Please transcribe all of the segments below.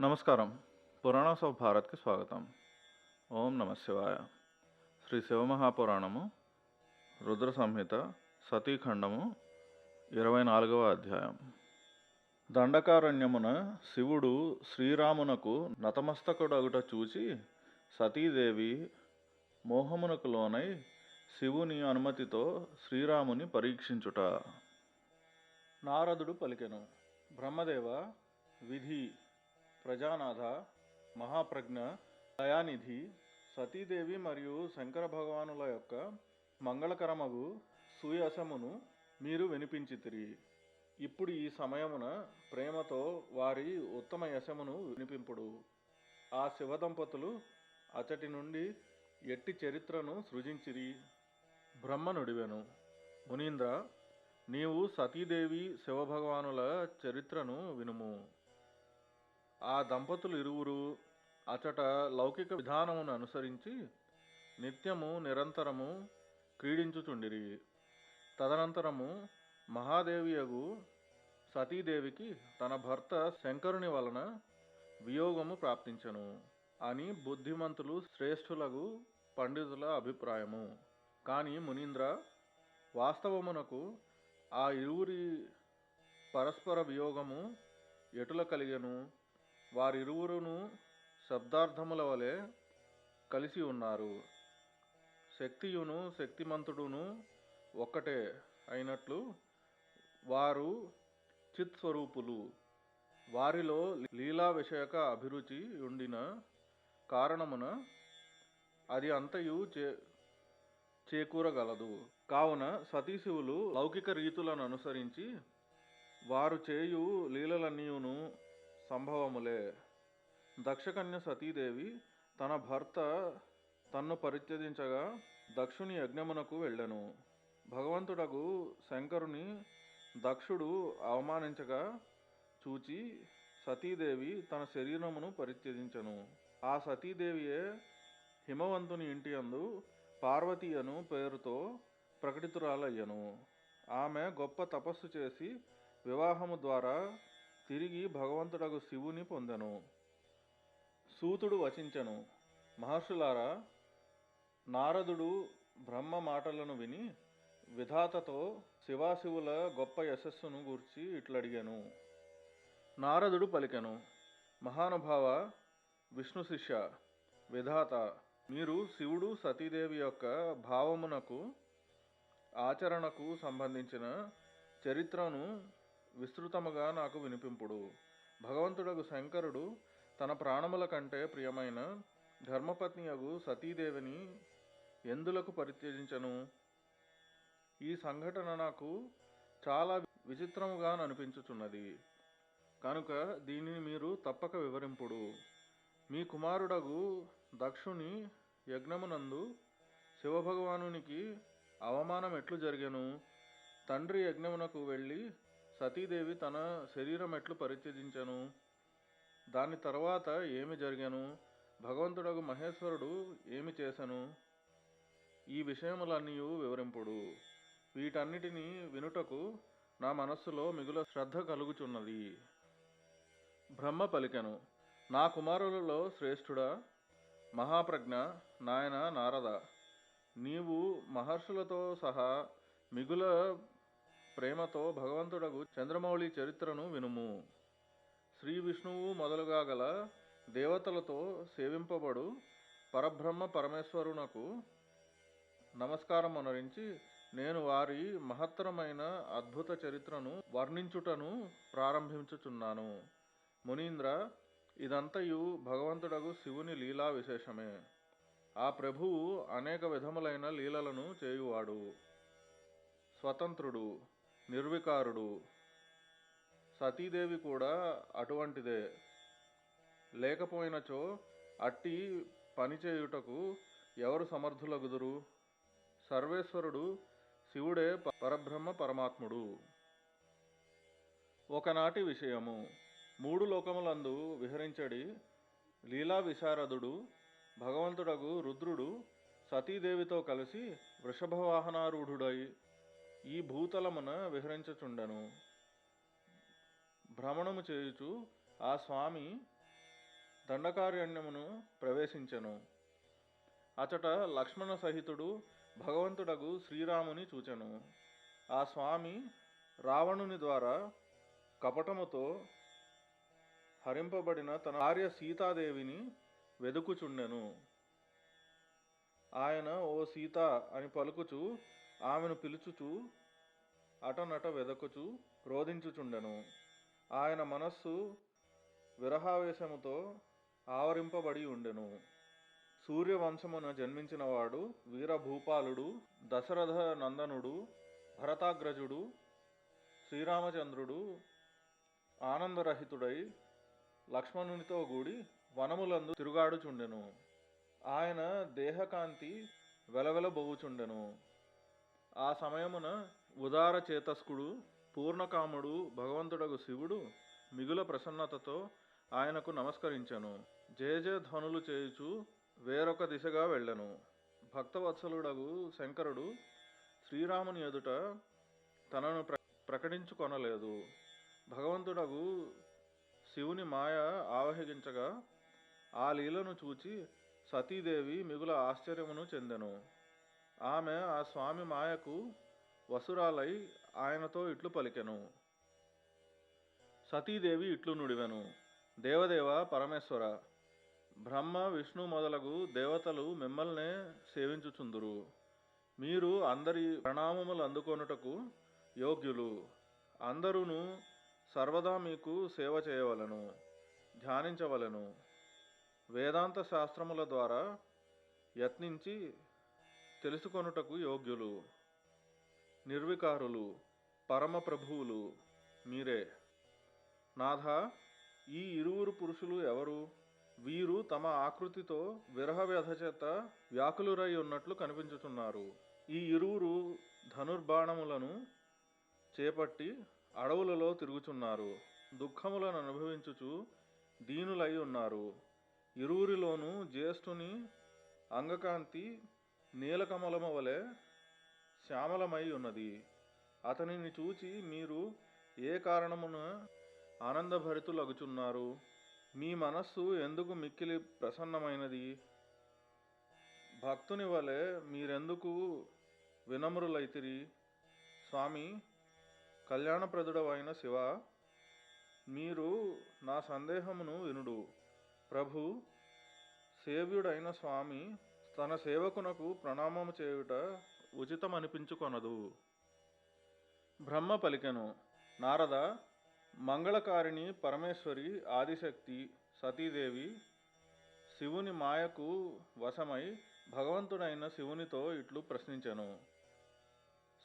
నమస్కారం. పురాణస్ ఆఫ్ భారత్కి స్వాగతం. ఓం నమ శివాయ. శ్రీ శివమహాపురాణము రుద్ర సంహిత సతీఖండము ఇరవై నాలుగవ అధ్యాయం. దండకారణ్యమున శివుడు శ్రీరామునకు నతమస్తకుడగుట చూచి సతీదేవి మోహమునకు లోనై శివుని అనుమతితో శ్రీరాముని పరీక్షించుట. నారదుడు పలికెను బ్రహ్మదేవ విధి ప్రజానాథ మహాప్రజ్ఞ దయానిధి సతీదేవి మరియు శంకర భగవానుల యొక్క మంగళకరమగు సుయసమును మీరు వినిపించితిరి. ఇప్పుడు ఈ సమయమున ప్రేమతో వారి ఉత్తమ యశమును వినిపింపుడు. ఆ శివదంపతులు అచటి నుండి ఎట్టి చరిత్రను సృజించిరి. బ్రహ్మనుడివెను. మునీంద్ర నీవు సతీదేవి శివభగవానుల చరిత్రను వినుము. ఆ దంపతులు ఇరువురు అచట లౌకిక విధానమును అనుసరించి నిత్యము నిరంతరము క్రీడించుచుండిరి. తదనంతరము మహాదేవియగు సతీదేవికి తన భర్త శంకరుని వలన వియోగము ప్రాప్తించెను అని బుద్ధిమంతులు శ్రేష్ఠులకు పండితుల అభిప్రాయము. కానీ మునీంద్ర వాస్తవమునకు ఆ ఇరువురి పరస్పర వియోగము ఎటుల కలిగెను? వారిరువురును శబ్దార్థముల వలె కలిసి ఉన్నారు. శక్తియును శక్తిమంతుడును ఒక్కటే అయినట్లు వారు చిత్ స్వరూపులు వారిలో లీలా విషయక అభిరుచి ఉండిన కారణమున అది అంతయు చే చేకూరగలదు. కావున సతీశివులు లౌకిక రీతులను అనుసరించి వారు చేయు లీలలన్నీయును సంభవములే. దక్షకన్య సతీదేవి తన భర్త తన్ను పరిత్యజించగా దక్షుని యజ్ఞమునకు వెళ్ళెను. భగవంతుడకు శంకరుని దక్షుడు అవమానించగా చూచి సతీదేవి తన శరీరమును పరిత్యజించను. ఆ సతీదేవియే హిమవంతుని ఇంటి అందు పార్వతి అను పేరుతో ప్రకటితురాలయ్యను. ఆమె గొప్ప తపస్సు చేసి వివాహము ద్వారా తిరిగి భగవంతుడగు శివుని పొందెను. సూతుడు వచించెను. మహర్షులారా నారదుడు బ్రహ్మ మాటలను విని విధాతతో శివాశివుల గొప్ప యశస్సును గూర్చి ఇట్లడిగాను. నారదుడు పలికెను మహానుభావ విష్ణు శిష్య విధాత మీరు శివుడు సతీదేవి యొక్క భావమునకు ఆచరణకు సంబంధించిన చరిత్రను విస్తృతముగా నాకు వినిపింపుడు. భగవంతుడగు శంకరుడు తన ప్రాణముల కంటే ప్రియమైన ధర్మపత్నియగు సతీదేవిని ఎందులకు పరిత్యజించను? ఈ సంఘటన నాకు చాలా విచిత్రముగా అనిపించుచున్నది కనుక దీనిని మీరు తప్పక వివరింపుడు. మీ కుమారుడగు దక్షుని యజ్ఞమునందు శివభగవానునికి అవమానం ఎట్లు జరిగెను. తండ్రి యజ్ఞమునకు వెళ్ళి సతీదేవి తన శరీరం ఎట్లు పరిత్యజించను? దాని తర్వాత ఏమి జరిగాను? భగవంతుడగు మహేశ్వరుడు ఏమి చేశను ఈ విషయములన్నీ వివరింపుడు. వీటన్నిటినీ వినుటకు నా మనస్సులో మిగుల శ్రద్ధ కలుగుచున్నది. బ్రహ్మ పలికెను. నా కుమారులలో శ్రేష్ఠుడా? మహాప్రజ్ఞ నాయన నారద. నీవు మహర్షులతో సహా మిగుల ప్రేమతో భగవంతుడగు చంద్రమౌళి చరిత్రను వినుము. శ్రీ విష్ణువు మొదలుగా గల దేవతలతో సేవింపబడు పరబ్రహ్మ పరమేశ్వరునకు నమస్కారం అనరించి నేను వారి మహత్తరమైన అద్భుత చరిత్రను వర్ణించుటను ప్రారంభించుచున్నాను. మునీంద్ర ఇదంతయు భగవంతుడగు శివుని లీలా విశేషమే. ఆ ప్రభువు అనేక విధములైన లీలలను చేయువాడు. స్వతంత్రుడు. నిర్వికారుడు. సతీదేవి కూడా అటువంటిదే. లేకపోయినచో అట్టి పనిచేయుటకు ఎవరు సమర్థులగుదురు? సర్వేశ్వరుడు శివుడే పరబ్రహ్మ పరమాత్ముడు. ఒకనాటి విషయము. మూడు లోకములందు విహరించడి లీలా విశారదుడు భగవంతుడగు రుద్రుడు సతీదేవితో కలిసి వృషభవాహనారూఢుడై ఈ భూతలమున విహరించుచుండను. భ్రమణము చేయుచు ఆ స్వామి దండకారణ్యమును ప్రవేశించెను. అచట లక్ష్మణ సహితుడు భగవంతుడగు శ్రీరాముని చూచెను. ఆ స్వామి రావణుని ద్వారా కపటముతో హరింపబడిన తన భార్య సీతాదేవిని వెదుకుచుండెను. ఆయన ఓ సీత అని పలుకుచు ఆమెను పిలుచుచు అటనట వెదకుచు రోధించుచుండెను ఆయన మనస్సు విరహావేశముతో ఆవరింపబడి ఉండెను. సూర్యవంశమున జన్మించినవాడు వీరభూపాలుడు దశరథ నందనుడు భరతాగ్రజుడు శ్రీరామచంద్రుడు ఆనందరహితుడై లక్ష్మణునితో కూడి వనములందు తిరుగాడుచుండెను. ఆయన దేహకాంతి వెలవెలబోవుచుండెను. ఆ సమయమున ఉదార చేతస్కుడు పూర్ణకాముడు భగవంతుడగు శివుడు మిగుల ప్రసన్నతతో ఆయనకు నమస్కరించెను. జయ జయ ధ్వనులు చేయుచు వేరొక దిశగా వెళ్ళను. భక్తవత్సలుడగు శంకరుడు శ్రీరాముని ఎదుట తనను ప్ర ప్రకటించుకొనలేదు. భగవంతుడగు శివుని మాయ ఆవహించగా ఆ లీలను చూచి సతీదేవి మిగుల ఆశ్చర్యమును చెందెను. ఆమె ఆ స్వామి మాయకు వసురాలై ఆయనతో ఇట్లు పలికెను. సతీదేవి ఇట్లు నుడివెను. దేవదేవ పరమేశ్వర బ్రహ్మ విష్ణు మొదలగు దేవతలు మిమ్మల్నే సేవించుచుందురు. మీరు అందరి ప్రణామములు అందుకొనుటకు యోగ్యులు. అందరూను సర్వదా మీకు సేవ చేయవలను ధ్యానించవలను. వేదాంత శాస్త్రముల ద్వారా యత్నించి తెలుసుకొనుటకు యోగ్యులు నిర్వికారులు పరమ ప్రభువులు మీరే. నాథ ఈ ఇరువురు పురుషులు ఎవరు? వీరు తమ ఆకృతితో విరహ వ్యధ చేత వ్యాకులురై ఉన్నట్లు కనిపించుతున్నారు ఈ ఇరువురు ధనుర్బాణములను చేపట్టి అడవులలో తిరుగుచున్నారు. దుఃఖములను అనుభవించుచు దీనులై ఉన్నారు. ఇరువురిలోనూ జ్యేష్ఠుని అంగకాంతి నీలకమలము వలె శ్యామలమై ఉన్నది. అతనిని చూచి మీరు ఏ కారణమున ఆనందభరితులగుచున్నారు? మీ మనస్సు ఎందుకు మిక్కిలి ప్రసన్నమైనది? భక్తుని వలె మీరెందుకు వినమ్రులైతిరి? స్వామి కళ్యాణప్రదుడవైన శివ మీరు నా సందేహమును వినుడు. ప్రభు సేవ్యుడైన స్వామి తన సేవకునకు ప్రణామము చేయుట ఉచితమనిపించుకొనదు. బ్రహ్మ పలికెను నారద మంగళకారిణి పరమేశ్వరి ఆదిశక్తి సతీదేవి శివుని మాయకు వశమై భగవంతుడైన శివునితో ఇట్లు ప్రశ్నించెను.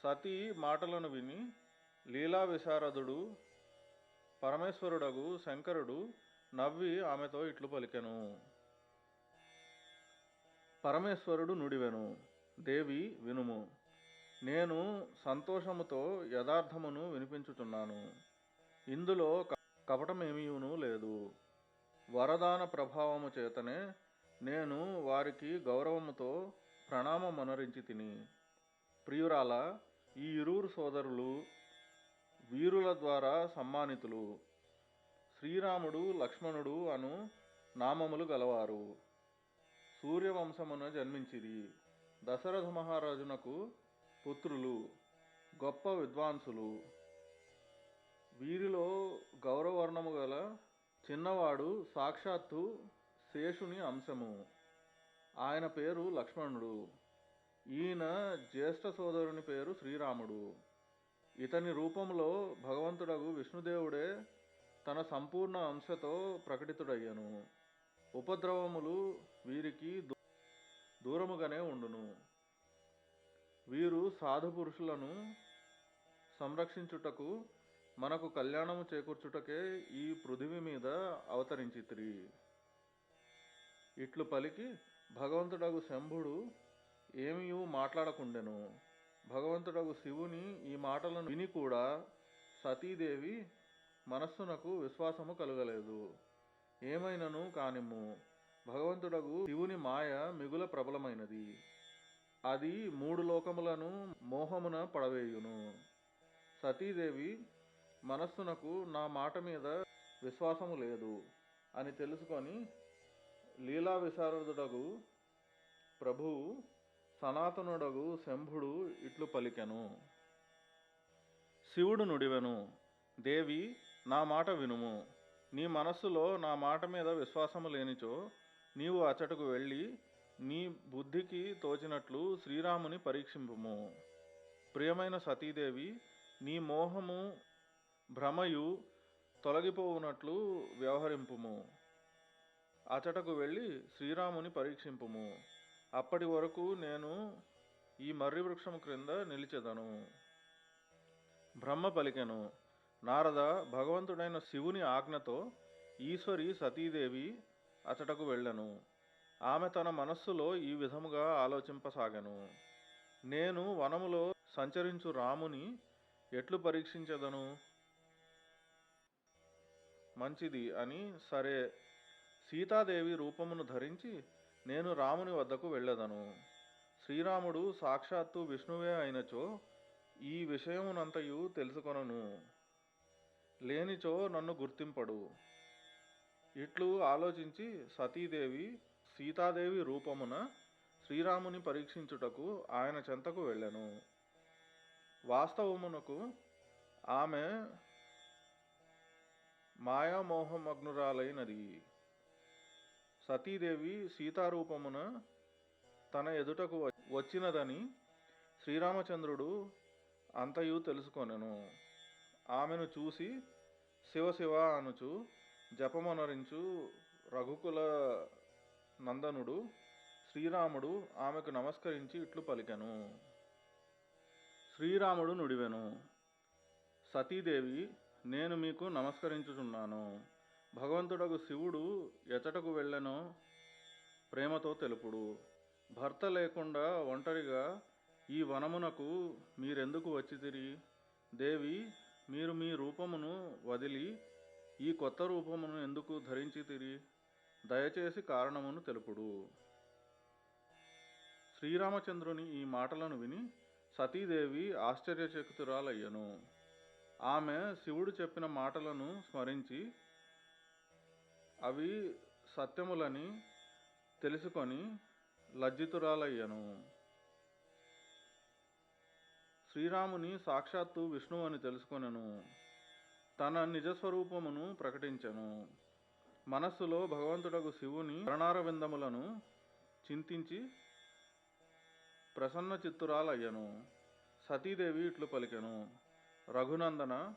సతీ మాటలను విని లీలా విశారదుడు పరమేశ్వరుడగు శంకరుడు నవ్వి ఆమెతో ఇట్లు పలికెను. పరమేశ్వరుడు నుడివెను దేవి వినుము. నేను సంతోషముతో యథార్థమును వినిపించుచున్నాను. ఇందులో క- కపటమేమీయును లేదు. వరదాన ప్రభావము చేతనే నేను వారికి గౌరవముతో ప్రణామమనరించి తిని. ప్రియురాల ఈ ఇరువురు సోదరులు వీరుల ద్వారా సమ్మానితులు. శ్రీరాముడు లక్ష్మణుడు అను నామములు గలవారు. సూర్యవంశమున జన్మించిరి. దశరథ మహారాజునకు పుత్రులు గొప్ప విద్వాంసులు. వీరిలో గౌరవర్ణము గల చిన్నవాడు సాక్షాత్తు శేషుని అంశము. ఆయన పేరు లక్ష్మణుడు. ఈయన జ్యేష్ఠ సోదరుని పేరు శ్రీరాముడు. ఇతని రూపంలో భగవంతుడగు విష్ణుదేవుడే తన సంపూర్ణ అంశతో ప్రకటితుడయ్యను. ఉపద్రవములు వీరికి దూ- దూరముగానే ఉండును. వీరు సాధు పురుషులను సంరక్షించుటకు మనకు కళ్యాణము చేకూర్చుటకే ఈ పృథివి మీద అవతరించిత్రి. ఇట్లు పలికి భగవంతుడగు శంభుడు ఏమియూ మాట్లాడకుండెను. భగవంతుడగు శివుని ఈ మాటలను విని కూడా సతీదేవి మనస్సునకు విశ్వాసము కలగలేదు. ఏమైనను కానిమ్ము. భగవంతుడగు శివుని మాయ మిగుల ప్రబలమైనది. అది మూడు లోకములను మోహమున పడవేయును. సతీదేవి మనస్సునకు నా మాట మీద విశ్వాసము లేదు అని తెలుసుకొని లీలా విశారదుడగు ప్రభువు సనాతనుడగు శంభుడు ఇట్లు పలికెను. శివుడు నుడివెను. దేవి నా మాట వినుము. నీ మనస్సులో నా మాట మీద విశ్వాసము లేనిచో నీవు అచటకు వెళ్ళి నీ బుద్ధికి తోచినట్లు శ్రీరాముని పరీక్షింపుము. ప్రియమైన సతీదేవి నీ మోహము భ్రమయు తొలగిపోవునట్లు వ్యవహరింపుము. అచటకు వెళ్ళి శ్రీరాముని పరీక్షింపుము. అప్పటి వరకు నేను ఈ మర్రి వృక్షం క్రింద నిలిచెదను. బ్రహ్మ పలికెను నారద భగవంతుడైన శివుని ఆజ్ఞతో ఈశ్వరి సతీదేవి అచటకు వెళ్ళెను. ఆమె తన మనస్సులో ఈ విధముగా ఆలోచింపసాగను. నేను వనములో సంచరించు రాముని ఎట్లు పరీక్షించదను? మంచిది అని సరే. సీతాదేవి రూపమును ధరించి నేను రాముని వద్దకు వెళ్ళదను. శ్రీరాముడు సాక్షాత్తు విష్ణువే అయినచో ఈ విషయమునంతయు తెలుసుకొనను. లేనిచో నన్ను గుర్తింపడు. ఇట్లు ఆలోచించి సతీదేవి సీతాదేవి రూపమున శ్రీరాముని పరీక్షించుటకు ఆయన చెంతకు వెళ్ళెను. వాస్తవమునకు ఆమె మాయామోహమగ్నురాలైనది. సతీదేవి సీతారూపమున తన ఎదుటకు వ- వచ్చినదని శ్రీరామచంద్రుడు అంతయు తెలుసుకొనెను. ఆమెను చూసి శివ శివ అనుచు జపమనరించు రఘుకుల నందనుడు శ్రీరాముడు ఆమెకు నమస్కరించి ఇట్లు పలికెను. శ్రీరాముడు నుడివెను. సతీదేవి నేను మీకు నమస్కరించుచున్నాను. భగవంతుడకు శివుడు ఎచటకు వెళ్ళెనో ప్రేమతో తెలుపుడు. భర్త లేకుండా ఒంటరిగా ఈ వనమునకు మీరెందుకు వచ్చితిరి? దేవి మీరు మీ రూపమును వదిలి ఈ కొత్త రూపమును ఎందుకు ధరించితిరి దయచేసి కారణమును తెలుపుడు. శ్రీరామచంద్రుని ఈ మాటలను విని సతీదేవి ఆశ్చర్యచకితురాలయ్యను. ఆమె శివుడు చెప్పిన మాటలను స్మరించి అవి సత్యములని తెలుసుకొని లజ్జితురాలయ్యను. శ్రీరాముని సాక్షాత్తు విష్ణువు అని తెలుసుకొనెను. తన నిజస్వరూపమును ప్రకటించెను. మనస్సులో భగవంతుడగు శివుని ప్రణారవిందములను చింతించి ప్రసన్న చిత్తురాలయ్యను. సతీదేవి ఇట్లు పలికెను. రఘునందన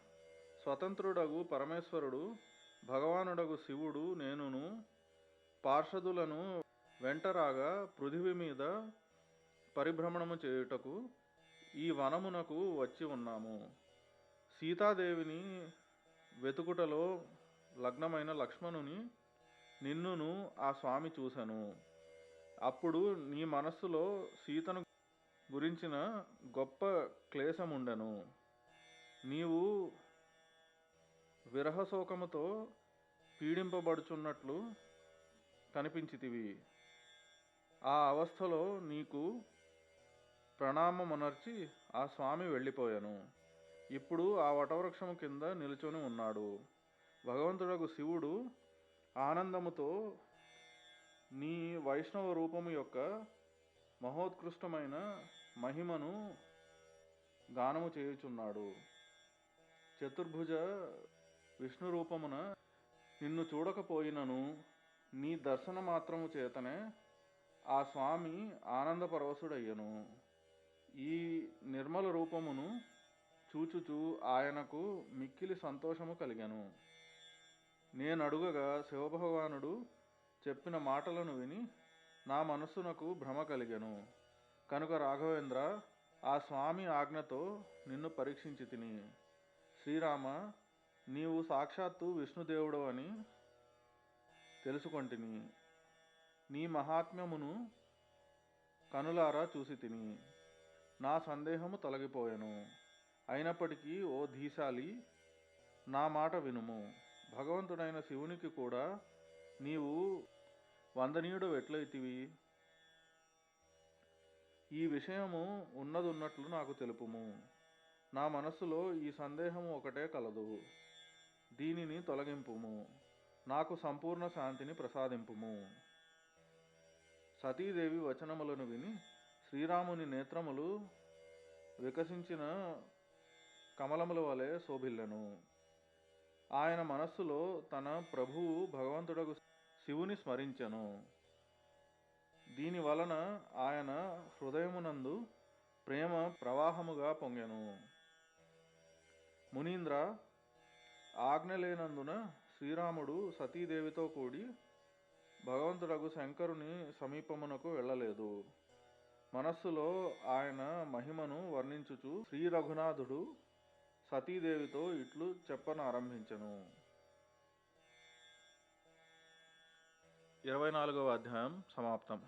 స్వతంత్రుడగు పరమేశ్వరుడు భగవానుడగు శివుడు నేనును పార్షదులను వెంటరాగా పృథివి మీద పరిభ్రమణము చేయుటకు ఈ వనమునకు వచ్చి ఉన్నాము. సీతాదేవిని వెతుకుటలో లగ్నమైన లక్ష్మణుని నిన్నును ఆ స్వామి చూశాను అప్పుడు నీ మనస్సులో సీతను గురించిన గొప్ప క్లేశముండెను. నీవు విరహశోకముతో పీడింపబడుచున్నట్లు కనిపించితివి. ఆ అవస్థలో నీకు ప్రణామమునర్చి ఆ స్వామి వెళ్ళిపోయాను. ఇప్పుడు ఆ వటవృక్షము కింద నిలుచొని ఉన్నాడు. భగవంతుడకు శివుడు ఆనందముతో నీ వైష్ణవ రూపము యొక్క మహోత్కృష్టమైన మహిమను గానము చేయుచున్నాడు. చతుర్భుజ విష్ణు రూపమున నిన్ను చూడకపోయినను నీ దర్శన మాత్రము చేతనే ఆ స్వామి ఆనందపరవశుడయ్యను ఈ నిర్మల రూపమును చూచుచూ ఆయనకు మిక్కిలి సంతోషము కలిగెను. నేనడుగగా శివభగవానుడు చెప్పిన మాటలను విని నా మనస్సునకు భ్రమ కలిగను. కనుక రాఘవేంద్ర ఆ స్వామి ఆజ్ఞతో నిన్ను పరీక్షించి తిని. శ్రీరామ నీవు సాక్షాత్తు విష్ణుదేవుడు అని తెలుసుకొంటిని. నీ మహాత్మ్యమును కనులారా చూసి తిని. నా సందేహము తొలగిపోయాను. అయినప్పటికీ ఓ ధీశాలి నా మాట వినుము. భగవంతుడైన శివునికి కూడా నీవు వందనీయుడు ఎట్లయితివి? ఈ విషయము ఉన్నదున్నట్లు నాకు తెలుపుము. నా మనస్సులో ఈ సందేహము ఒకటే కలదు. దీనిని తొలగింపుము. నాకు సంపూర్ణ శాంతిని ప్రసాదింపుము. సతీదేవి వచనములను విని శ్రీరాముని నేత్రములు వికసించిన కమలముల వలె శోభిల్లెను. ఆయన మనస్సులో తన ప్రభువు భగవంతుడకు శివుని స్మరించెను. దీని వలన ఆయన హృదయమునందు ప్రేమ ప్రవాహముగా పొంగెను. మునీంద్ర ఆజ్ఞ లేనందున శ్రీరాముడు సతీదేవితో కూడి భగవంతుడకు శంకరుని సమీపమునకు వెళ్ళలేదు. మనస్సులో ఆయన మహిమను వర్ణించుచు శ్రీ రఘునాథుడు సతీదేవితో ఇట్లు చెప్పనారంభించెను. ఇరవై నాలుగవ అధ్యాయం సమాప్తం.